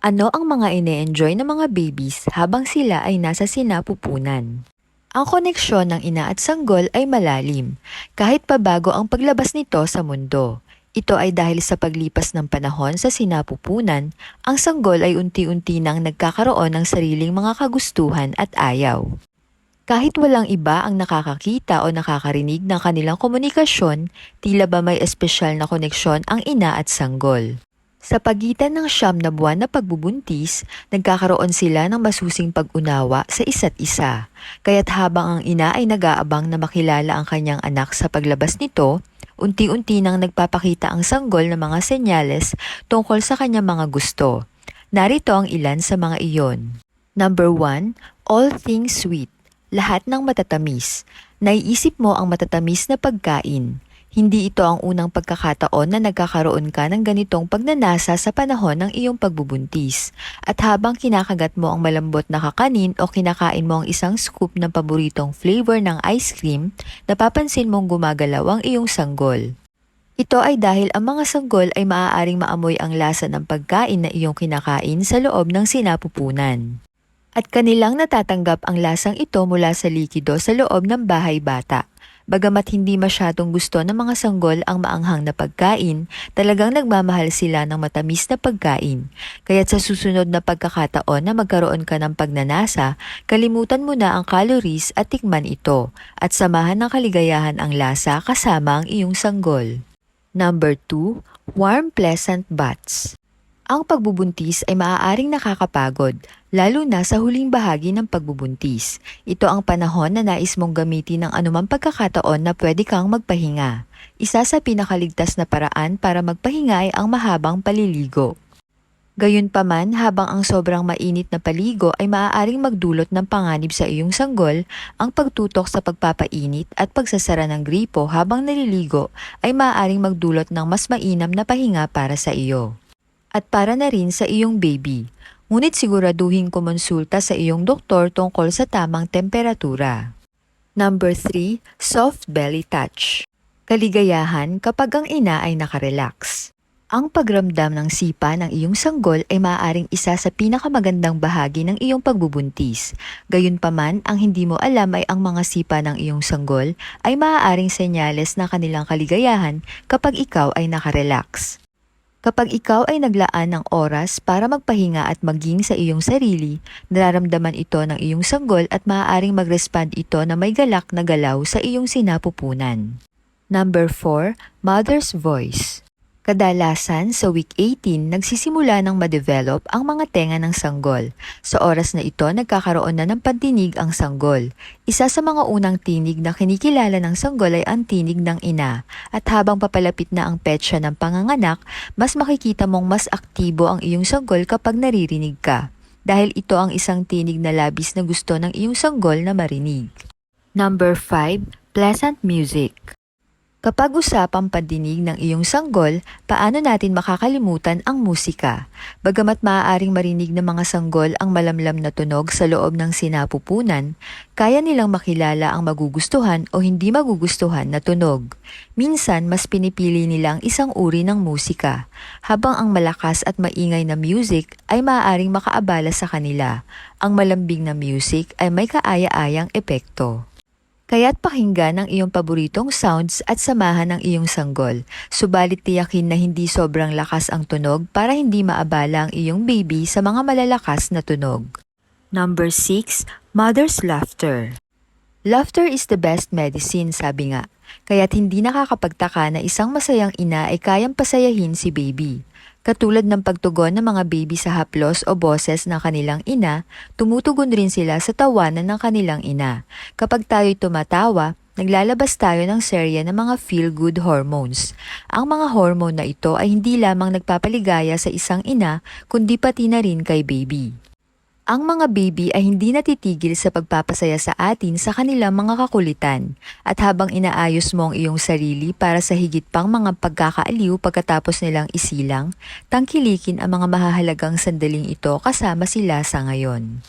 Ano ang mga ine-enjoy ng mga babies habang sila ay nasa sinapupunan? Ang koneksyon ng ina at sanggol ay malalim, kahit pa bago ang paglabas nito sa mundo. Ito ay dahil sa paglipas ng panahon sa sinapupunan, ang sanggol ay unti-unti nang nagkakaroon ng sariling mga kagustuhan at ayaw. Kahit walang iba ang nakakakita o nakakarinig ng kanilang komunikasyon, tila ba may espesyal na koneksyon ang ina at sanggol. Sa pagitan ng siyam na buwan na pagbubuntis, nagkakaroon sila ng masusing pag-unawa sa isa't isa. Kaya't habang ang ina ay nag-aabang na makilala ang kanyang anak sa paglabas nito, unti-unti nang nagpapakita ang sanggol ng mga senyales tungkol sa kanyang mga gusto. Narito ang ilan sa mga iyon. Number 1, all things sweet. Lahat ng matatamis. Naiisip mo ang matatamis na pagkain. Hindi ito ang unang pagkakataon na nagkakaroon ka ng ganitong pagnanasa sa panahon ng iyong pagbubuntis. At habang kinakagat mo ang malambot na kakanin o kinakain mo ang isang scoop ng paboritong flavor ng ice cream, napapansin mong gumagalaw ang iyong sanggol. Ito ay dahil ang mga sanggol ay maaaring maamoy ang lasa ng pagkain na iyong kinakain sa loob ng sinapupunan. At kanilang natatanggap ang lasang ito mula sa likido sa loob ng bahay bata. Bagamat hindi masyadong gusto ng mga sanggol ang maanghang na pagkain, talagang nagmamahal sila ng matamis na pagkain. Kaya't sa susunod na pagkakataon na magkaroon ka ng pagnanasa, kalimutan mo na ang calories at tikman ito at samahan ng kaligayahan ang lasa kasama ang iyong sanggol. Number 2, warm pleasant baths. Ang pagbubuntis ay maaaring nakakapagod, lalo na sa huling bahagi ng pagbubuntis. Ito ang panahon na nais mong gamitin ng anumang pagkakataon na pwede kang magpahinga. Isa sa pinakaligtas na paraan para magpahinga ay ang mahabang paliligo. Gayunpaman, habang ang sobrang mainit na paligo ay maaaring magdulot ng panganib sa iyong sanggol, ang pagtutok sa pagpapainit at pagsasara ng gripo habang naliligo ay maaaring magdulot ng mas mainam na pahinga para sa iyo at para na rin sa iyong baby. Ngunit siguraduhin kumonsulta sa iyong doktor tungkol sa tamang temperatura. Number 3, soft belly touch. Kaligayahan kapag ang ina ay nakarelax. Ang pagramdam ng sipa ng iyong sanggol ay maaaring isa sa pinakamagandang bahagi ng iyong pagbubuntis. Gayunpaman, ang hindi mo alam ay ang mga sipa ng iyong sanggol ay maaaring senyales na kanilang kaligayahan kapag ikaw ay nakarelax. Kapag ikaw ay naglaan ng oras para magpahinga at maging sa iyong sarili, nararamdaman ito ng iyong sanggol at maaaring mag-respond ito na may galak na galaw sa iyong sinapupunan. Number 4, Mother's Voice. Kadalasan sa week 18, nagsisimula ng ma-develop ang mga tenga ng sanggol. Sa oras na ito, nagkakaroon na ng pantinig ang sanggol. Isa sa mga unang tinig na kinikilala ng sanggol ay ang tinig ng ina. At habang papalapit na ang petsa ng panganganak, mas makikita mong mas aktibo ang iyong sanggol kapag naririnig ka. Dahil ito ang isang tinig na labis na gusto ng iyong sanggol na marinig. Number 5, Pleasant Music. Kapag usapang pandinig ng iyong sanggol, paano natin makakalimutan ang musika? Bagamat maaaring marinig ng mga sanggol ang malamlam na tunog sa loob ng sinapupunan, kaya nilang makilala ang magugustuhan o hindi magugustuhan na tunog. Minsan, mas pinipili nila ang isang uri ng musika, habang ang malakas at maingay na music ay maaaring makaabala sa kanila. Ang malambing na music ay may kaaya-ayang epekto. Kaya't pakinggan ang iyong paboritong sounds at samahan ng iyong sanggol. Subalit tiyakin na hindi sobrang lakas ang tunog para hindi maabala ang iyong baby sa mga malalakas na tunog. Number 6, Mother's Laughter. Laughter is the best medicine, sabi nga. Kaya't hindi nakakapagtaka na isang masayang ina ay kayang pasayahin si baby. Katulad ng pagtugon ng mga baby sa haplos o boses ng kanilang ina, tumutugon rin sila sa tawanan ng kanilang ina. Kapag tayo'y tumatawa, naglalabas tayo ng serya ng mga feel-good hormones. Ang mga hormone na ito ay hindi lamang nagpapaligaya sa isang ina, kundi pati na rin kay baby. Ang mga baby ay hindi natitigil sa pagpapasaya sa atin sa kanilang mga kakulitan. At habang inaayos mo ang iyong sarili para sa higit pang mga pagkakaaliw pagkatapos nilang isilang, tangkilikin ang mga mahahalagang sandaling ito kasama sila sa ngayon.